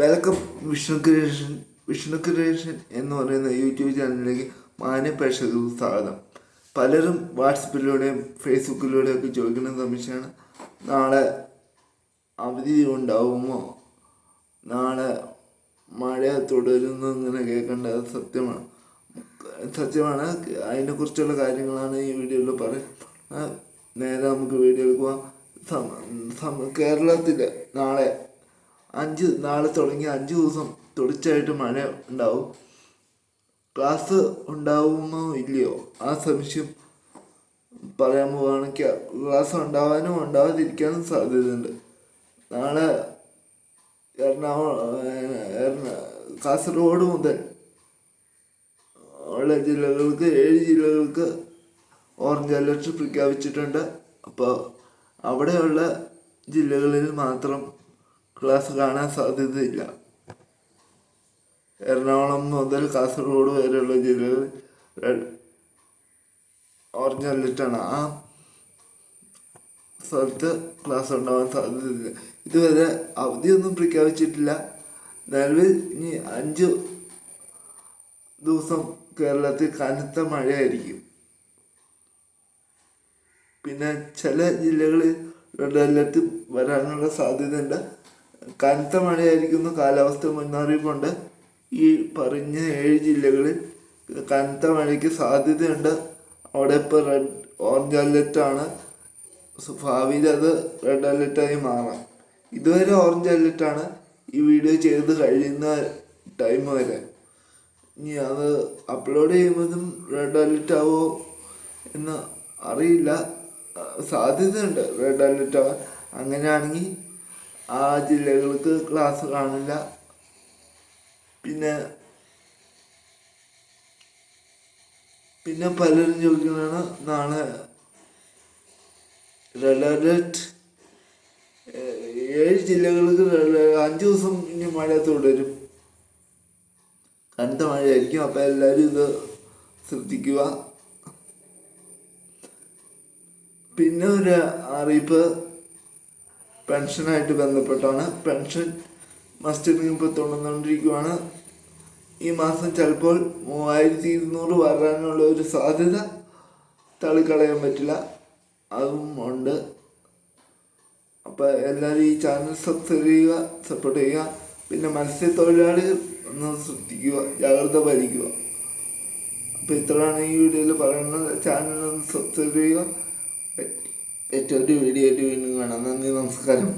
Welcome Vishnu creation Vishnu creation എന്ന് പറയുന്ന YouTube ചാനലിലേക്ക് മാന്യ പ്രേക്ഷകർക്ക് സ്വാഗതം. പലരും വാട്സപ്പിലൂടെയും ഫേസ്ബുക്കിലൂടെയും ഒക്കെ ചോദിക്കുന്ന സംശയമാണ് നാളെ അവധി ഉണ്ടാവുമോ? നാളെ മഴ തുടരുന്നു ഇങ്ങനെ കേൾക്കേണ്ടത് സത്യമാണ്. സത്യമാണ് അതിനെക്കുറിച്ചുള്ള കാര്യങ്ങളാണ് ഈ വീഡിയോയിൽ പറയുന്നത്. നേരെ നമുക്ക് വീഡിയോയിൽ പോവാം കേരളത്തിൽ നാളെ അഞ്ച് നാളെ തുടങ്ങി അഞ്ച് ദിവസം തുടർച്ചയായിട്ട് മഴ ഉണ്ടാവും. ക്ലാസ് ഉണ്ടാവുമോ ഇല്ലയോ? ആ സംശയം പറയാൻ പോവാണ്. ക്ലാസ് ഉണ്ടാവാനും ഉണ്ടാവാതിരിക്കാനും സാധ്യതയുണ്ട്. നാളെ എറണാകുളം എറണ കാസർഗോഡ് മുതൽ ഉള്ള ജില്ലകൾക്ക് ഏഴ് ജില്ലകൾക്ക് ഓറഞ്ച് അലർട്ട് പ്രഖ്യാപിച്ചിട്ടുണ്ട്. അപ്പോൾ അവിടെയുള്ള ജില്ലകളിൽ മാത്രം ക്ലാസ് കാണാൻ സാധ്യതയില്ല. എറണാകുളം മുതൽ കാസർഗോഡ് വരെയുള്ള ജില്ലകളിൽ ഓറഞ്ച് അലർട്ടാണ് ആ സ്ഥലത്ത് ക്ലാസ് ഉണ്ടാവാൻ സാധ്യതയില്ല. ഇതുവരെ അവധിയൊന്നും പ്രഖ്യാപിച്ചിട്ടില്ല. നിലവിൽ ഇനി അഞ്ച് ദിവസം കേരളത്തിൽ കനത്ത മഴയായിരിക്കും. പിന്നെ ചില ജില്ലകളിൽ റെഡ് അലർട്ട് വരാനുള്ള സാധ്യതയുണ്ട്. കനത്ത മഴയായിരിക്കുന്ന കാലാവസ്ഥ മുന്നറിയിപ്പുണ്ട്. ഈ പറഞ്ഞ ഏഴ് ജില്ലകളിൽ കനത്ത മഴയ്ക്ക് സാധ്യതയുണ്ട്. അവിടെ ഇപ്പോൾ റെഡ് ഓറഞ്ച് അലർട്ടാണ് ഭാവിയിൽ അത് റെഡ് അലർട്ടായി മാറാം. ഇതുവരെ ഓറഞ്ച് അലർട്ടാണ് ഈ വീഡിയോ ചെയ്ത് കഴിയുന്ന ടൈം വരെ. ഇനി അത് അപ്ലോഡ് ചെയ്യുമ്പോഴും റെഡ് അലർട്ട് ആവോ എന്ന് അറിയില്ല. സാധ്യതയുണ്ട് റെഡ് അലർട്ട് ആവാൻ. അങ്ങനെയാണെങ്കിൽ ആ ജില്ലകൾക്ക് ക്ലാസ് കാണില്ല പിന്നെ പിന്നെ പലരും ചോദിക്കുന്നതാണ് നാളെ റെഡ് അലർട്ട് ഏഴ് ജില്ലകൾക്ക് അഞ്ച് ദിവസം ഇനി മഴ തുടരും. കനത്ത മഴയായിരിക്കും. അപ്പം എല്ലാവരും ഇത് ശ്രദ്ധിക്കുക. പിന്നെ ഒരു അറിയിപ്പ്. പെൻഷനായിട്ട് ബന്ധപ്പെട്ടാണ്. പെൻഷൻ മസ്റ്റിംഗ് ഇപ്പോൾ തുടർന്നുകൊണ്ടിരിക്കുകയാണ് ഈ മാസം ചിലപ്പോൾ മൂവായിരത്തി ഇരുന്നൂറ് വരാനുള്ള ഒരു സാധ്യത തള്ളിക്കളയാൻ പറ്റില്ല. അതും ഉണ്ട്. അപ്പോൾ എല്ലാവരും ഈ ചാനൽ സബ്സ്ക്രൈബ് ചെയ്യുക സപ്പോർട്ട് ചെയ്യുക. പിന്നെ മത്സ്യത്തൊഴിലാളികൾ ഒന്ന് ശ്രദ്ധിക്കുക ജാഗ്രത പാലിക്കുക. അപ്പോൾ ഇത്രയാണ് ഈ വീഡിയോയിൽ പറയുന്നത്. ചാനൽ ഒന്ന് സബ്സ്ക്രൈബ് ചെയ്യുക. ഏറ്റവും ഒരു വീഡിയോ ആയിട്ട് വീണ്ടും നന്ദി നമസ്കാരം.